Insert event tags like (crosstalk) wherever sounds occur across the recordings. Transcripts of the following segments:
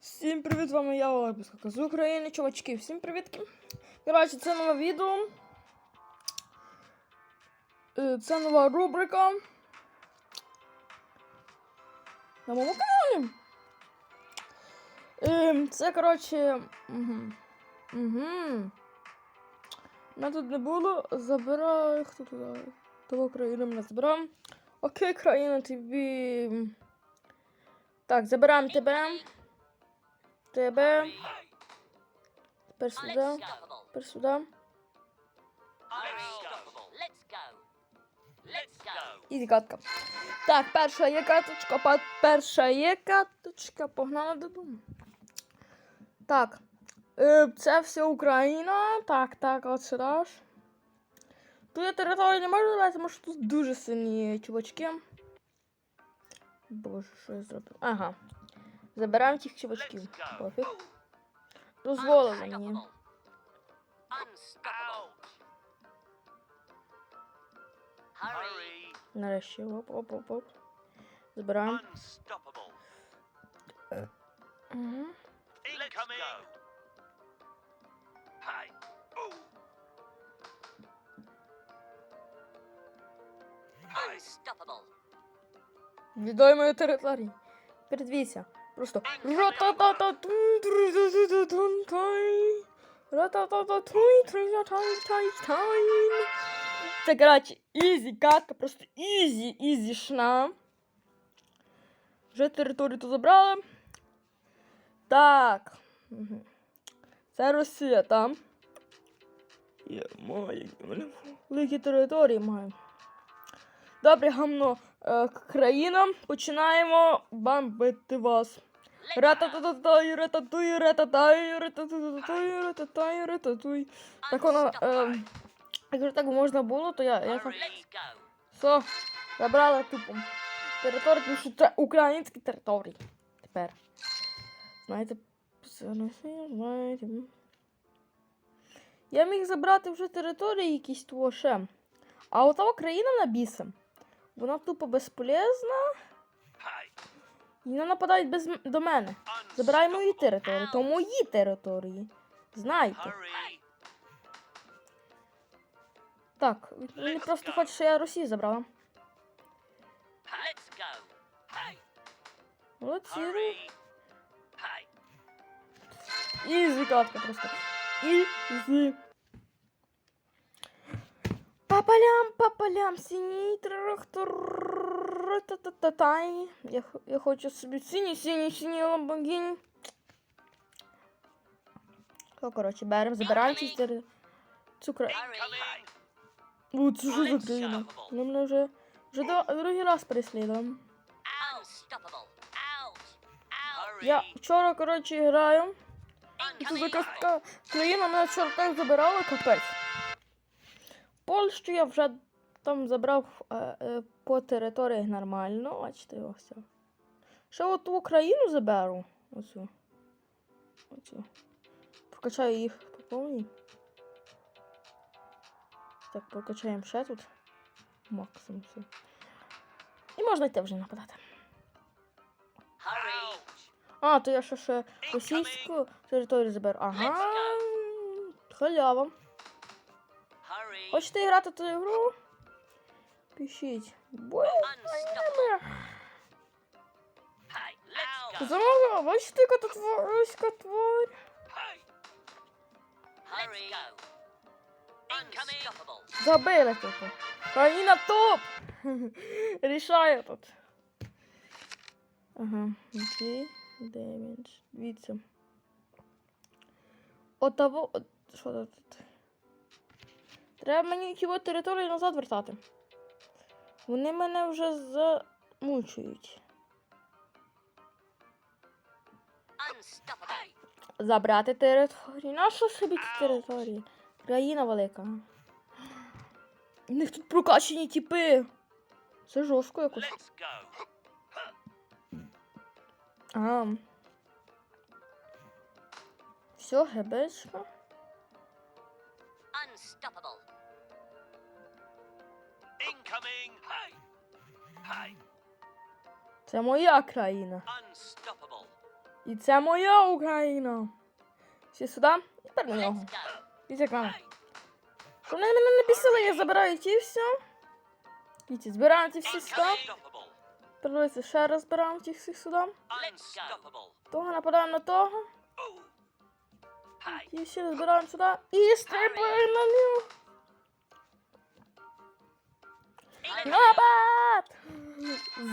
Всім привіт, з вами я Олег з України, чувачки, всім привітки. Коротше, це нове відео. Е, Це нова рубрика. На моєму каналі. Е, Це, коротше. Угу. Угу. Мене тут не було. Забираю. Хто туди? Того країну мене забирав. Окей, країна тобі. Так, забираємо тебе. Тебе. Тепер сюди. Тепер сюди. І катка. Так, перша є каточка, перша є каточка, погнала додому. Так. Е, це все Україна. Так, так, от сюди ж. Тут я територію не можу давати, тому що тут дуже сильні чувачки. Боже, що я зробив? Ага. Забираємо тих чувачків. Пофіг. Дозволили мені. Нарешті. Оп, оп, оп, оп. Забираємо. Угу. Віддай мою територію. Передвійся. Просто. Це, коротше, ізі катка, просто ізі, ізі шна. Вже територію тут забрали. Так. Це Росія там. Я маю. Великі території маю. Добре, гамно. Е, країна. Починаємо бомбити вас. Ратататай, рататуй, рататай, рататуй, рататай, рататуй. Так воно. Е, якщо так можна було, то я. я так. Все, забрала тупо. Територію, тому що це українські території. Тепер. Знаєте, знаєте. Я міг забрати вже території якісь того ще. А от та країна на бісом. Вона тупо безполезна. Не нападають без до мене. Забирай мої території, то мої території. Знайте. Так, він просто хоче, щоб я Росію забрала. Молодці. Ізі катка просто. Ізі. Папалям, папалям, синій трактор. Та-та-та-тай. Я, х- я хочу собі синій, синій, синій ламбогінь. Ну, коротше, беремо, забираємо стери. Цукра. У, це що за країна? Ну, мене вже, вже до- другий раз. Out. Я вчора, коротше, граю. І тут така країна мене вчора так забирала, капець. Польщу я вже там забрав е, е, по територіях нормально. Бачите його все. Ще от ту Україну заберу. Оцю. Оцю. Прокачаю їх по повній. Так, прокачаємо ще тут. Максимум все. І можна йти вже нападати. А, то я ще ще російську територію заберу. Ага. Халява. Хочете грати ту ігру? Пишіть. Hey. Let's go. замовила, яка тут. Hurry. Let's go. Забили тупо. Країна топ! (laughs) Рішає тут. Ага, окей. Демідж. Дивіться. Отаво. от- Що тут? Треба мені його територію назад вертати. Вони мене вже замучують. Забрати територію. Нащо собі ці території? Країна велика. У них тут прокачені тіпи. Це жорстко якось. А. Все, гебешка. Це моя країна. Unstoppable. І це моя Україна. Всі сюди і тепер на нього. Let's go. Дивіться екран. Щоб вони мене не бісили, я забираю ті все. Дивіться, збираємо ті всі сюди. Unstoppable. Ще раз збираємо ті всіх сюди. Того нападаємо на того. Ті всі збираємо сюди. І стрибаємо на нього. Напад!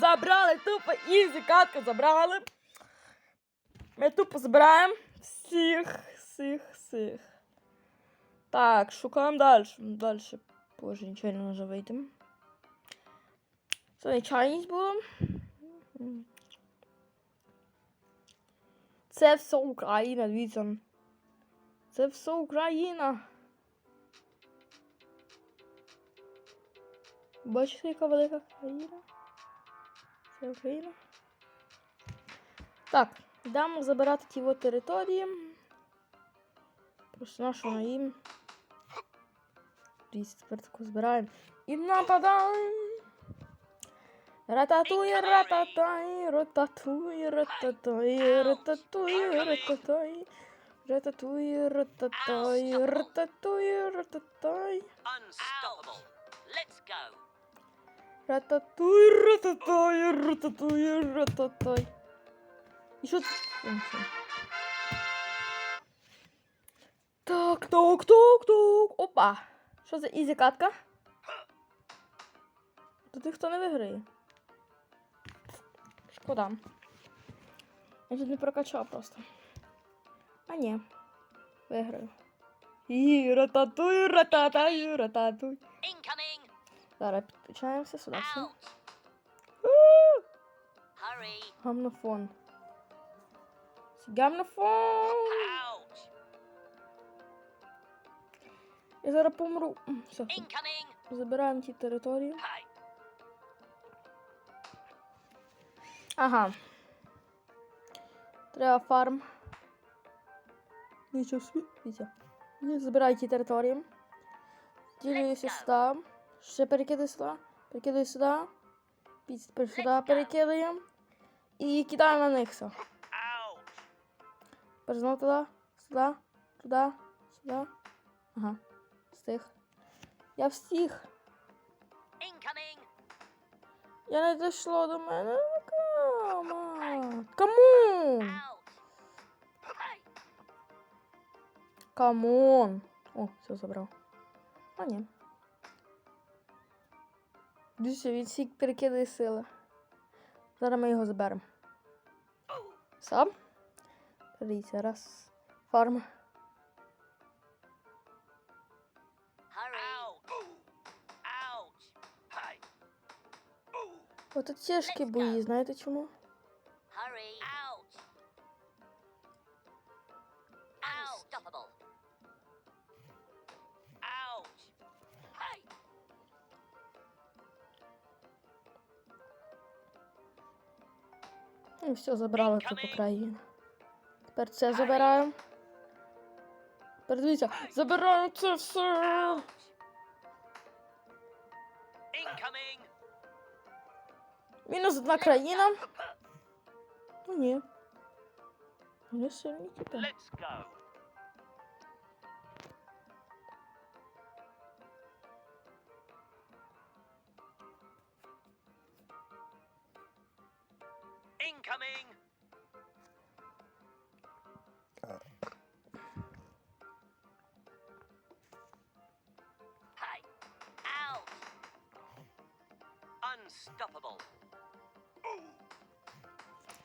Забрали тупо ізі, катку забрали. Ми тупо збираємо всіх, всіх, всіх. Так, шукаємо далі. Далі. Боже, нічого не може вийти. Це нечайність було. Це все Україна, дивіться. Це все Україна. Бачите, яка велика країна? Це Україна. Так, йдемо забирати ті от території. Просто нашу на їм. Дивіться, тепер таку збираємо. І нападаємо. Рататуй, рататай, рататуй, рататай, рататуй, рататай. Рататуй, рататай, рататуй, рататай. Unstoppable. Let's go. Рататуй, рататай, рататуй, рататай. І що. Так, так, так, так. Опа. Що за ізі катка? Тут ніхто не виграє. Шкода. Я тут не прокачав просто. А ні. Виграю. І рататуй, рататай, рататуй. Зараз підключаємося сюди. Гамнофон. Гамнофон. Я зараз помру. Все. Забираємо ті території. Ага. Треба фарм. Нічого собі. Дивіться. Я Забираю ті території. Ділюся сюди. Ще перекидаю сюди. Перекидаю сюди. Тепер сюди перекидаємо. І кидаємо на них все. Ouch. Тепер знову туди, сюди, туди, сюди. Ага. Встиг. Я встиг. Я не дійшло до мене. Кама. Камон. Камон. О, все забрав. А ні. Дивіться, він всі перекидає сили. Зараз ми його заберемо. Сам. Дивіться, раз. Фарм. Ото тяжкі бої, знаєте чому? І все, забрала тупо країну. Тепер це забираємо. Передивіться, дивіться, забираємо це все. Мінус одна країна. Ну ні. Вони сильні тепер. Incoming. Hey. Out. Unstoppable.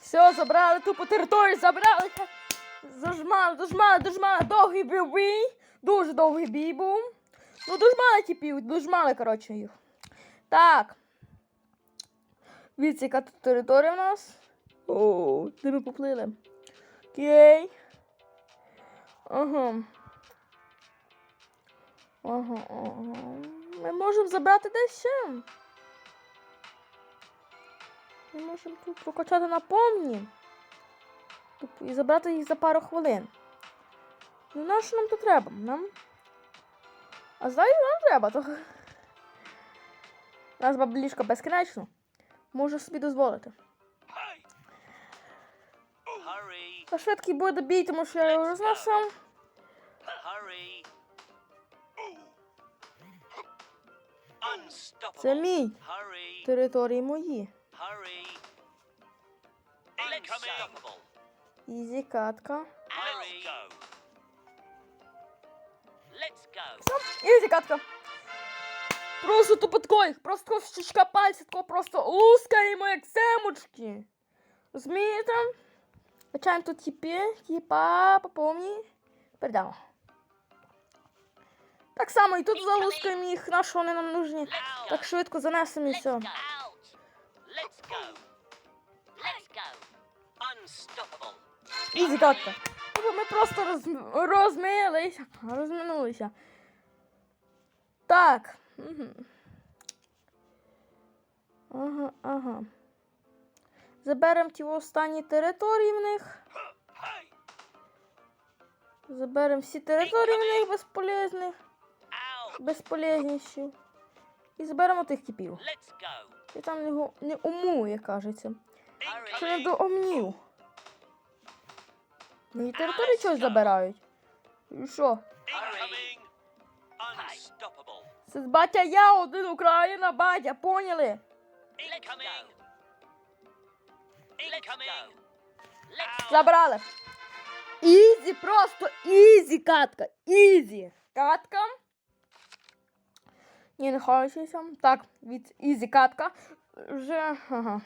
Все, забрали тупо територію, забрали. Зажмали, дожмали, дожмали. Довгий був бій. Дуже довгий бій був. Ну, дожмали тіпів, дожмали, коротше, їх. Так. Дивіться, яка тут територія в нас. О, де ми поплили. Окей. Ага. Ага, ага. Ми можемо забрати десь ще. Ми можемо тут прокачати на повні. І забрати їх за пару хвилин. Ну, на що нам то треба? Нам. А знаєте, нам треба, то. У нас баблішка безкінечно. Можу собі дозволити. Та швидкий буде бій, тому що я його розносив. Це мій. Території мої. Ізі катка. Ізі катка. Просто тупотко їх, просто щічка пальця, тако просто лускаємо, як семочки. Розумієте? Качаємо тут тіпі, тіпа, поповні. Передамо. Так само і тут залускаємо їх, на що вони нам нужні. Так швидко занесемо і все. Ізі. Тобто ми просто роз... розмилися, розминулися. Так. Угу. Ага, ага. Заберемо ті останні території в них. Заберемо всі території в них безполезних, безполезніші. І заберемо тих go. І там не, го- не умує, кажеться. Що не до омнів. Мої території щось забирають. І що? Це батя я, один Україна, батя, поняли? Забрали. Ізі, просто ізі катка. Ізі. Катка. Ні, не хочеться. Так, від ізі катка. Вже. Ага.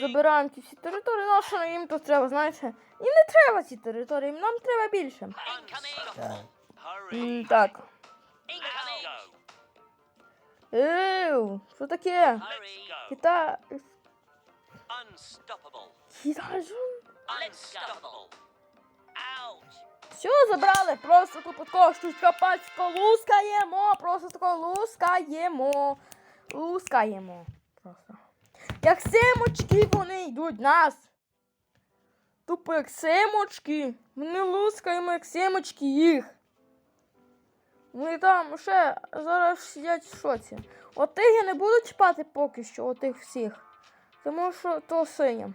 Забираємо ті всі території. Ну, що їм тут треба, знаєте? Їм не треба ці території, нам треба більше. М, так. Еу, що таке? Let's Все, забрали, просто тут такого штучка пальчика лускаємо, просто такого лускаємо. Лускаємо. Просто. Як семочки вони йдуть нас. Тупо як семочки. Ми лускаємо як семочки їх. Вони там ще зараз сидять в шоці. Отих я не буду чіпати поки що, отих всіх. Тому що то синя.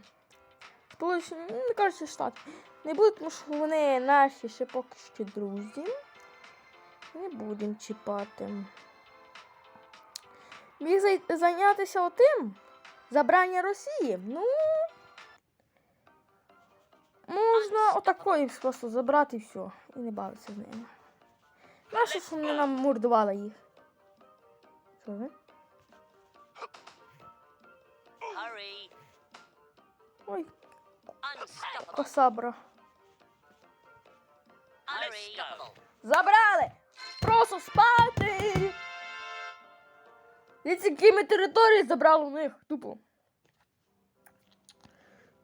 Ну, не кажеться штат. Не буду, тому що вони наші ще поки що друзі. Не будемо чіпати. Міг зайнятися отим. Забрання Росії. Ну. Можна отакої просто забрати і все. І не бавитися з ними. Нащо ж вони нам мордували їх? Що ви? Ой, Unstoppable. косабра. Забрали! Просто спати! Дивіться, які ми території забрали у них, тупо.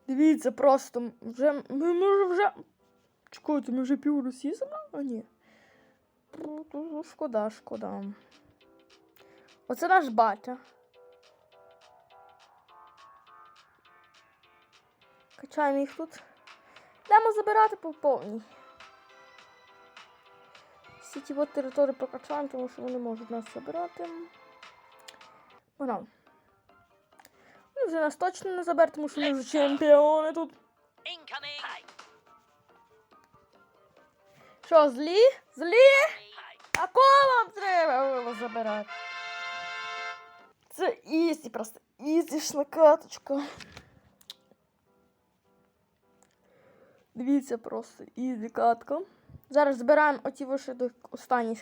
Дивіться, просто вже. Ми може вже. Чекайте, ми вже пів Росії забрали? А ні. Ну, Шкода, шкода. Оце наш батя. Качаємо їх тут. Йдемо забирати по повній. Всі ті от території прокачаємо, тому що вони можуть нас забирати. Погнали. Ну, вже нас точно не заберуть, тому що ми вже чемпіони тут. Що, злі? Злі? А кого вам треба було забирати? Це ізі, просто ізішна каточка. Дивіться просто ізі катка. Зараз збираємо оті до останніх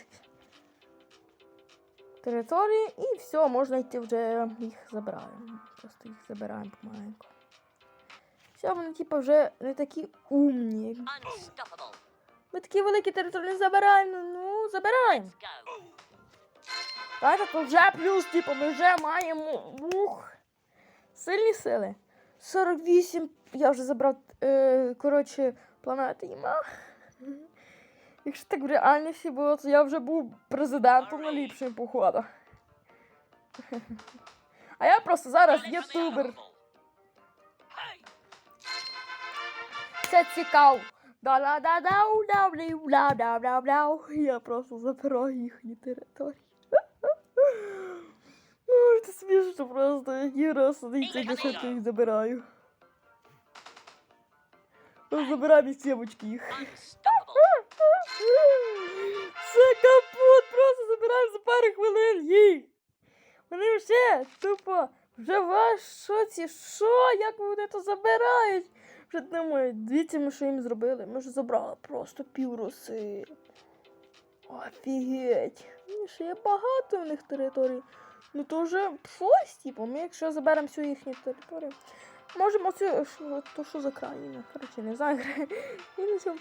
території і все, можна йти вже їх забираємо. Просто їх забираємо помаленьку. Все, вони типу вже не такі умні. Ми такі великі території не забираємо. Ну, забираємо. Знаєте, то вже плюс, типу, ми вже маємо ух, сильні сили. 48, я вже забрав, е, коротше, планети іма. Якщо так в реальності було, то я вже був президентом наліпшим, походу. (laughs) А я просто зараз ютубер. Це цікаво. Я просто забираю їхні території. (laughs) Це смішно просто. Які раз я ще їх забираю. Забираємо із сімочки їх. Це капут, просто забираємо за пару хвилин їх. Вони вже тупо вже в шоці. Що? Як вони то забирають? Вже думають, дивіться, ми що їм зробили. Ми ж забрали просто пів роси. Офігеть. Ну, ще є багато в них територій. Ну то вже щось, типу, ми якщо заберемо всю їхню територію. Можемо цю, що, то що за країна? Коротше, не знаю. (laughs)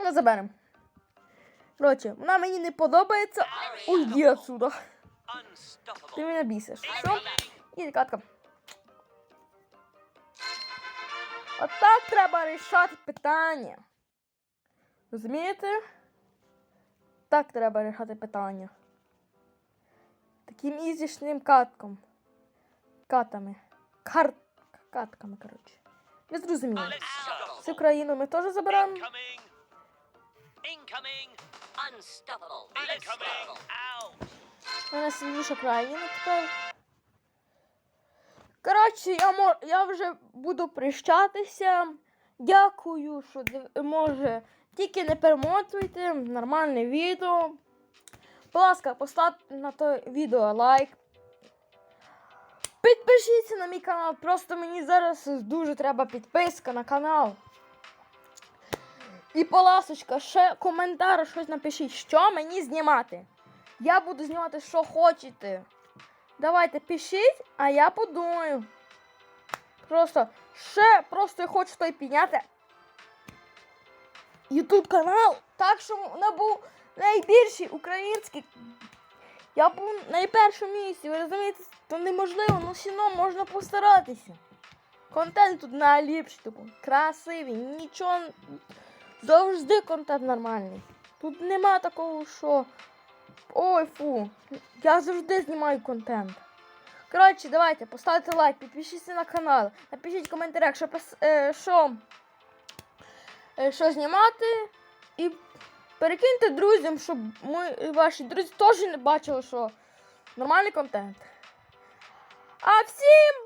Ну, заберемо. Коротше, вона мені не подобається. Уйди отсюда. Ти мене бісиш. Все? І катка. Отак треба рішати питання. Розумієте? Так треба рішати питання. Таким ізічним катком. Катами. Кар... Катками, коротше. Зрозуміли. Unstoppable. Цю країну ми теж. Out. У нас сильніша країна тепер. Коротше, я, мо... я вже буду прощатися. Дякую, що може. Тільки не перемотуйте нормальне відео. Будь ласка, поставте на то відео лайк. Підпишіться на мій канал. Просто мені зараз дуже треба підписка на канал. І, поласочка, ще коментар, щось напишіть, що мені знімати. Я буду знімати, що хочете. Давайте пишіть, а я подумаю. Просто ще просто я хочу той підняти. Ютуб канал. Так що вона був найбільший український. Я був на найпершому місці. Ви розумієте, то неможливо, ну одно можна постаратися. Контент тут найліпший, типу, красивий, нічого. Завжди контент нормальний. Тут нема такого, що. Ой, фу. Я завжди знімаю контент. Коротше, давайте, поставте лайк, підпишіться на канал, напишіть в коментарях, що, е, що, е, що знімати. І перекиньте друзям, щоб ми, ваші друзі теж не бачили, що нормальний контент. А всім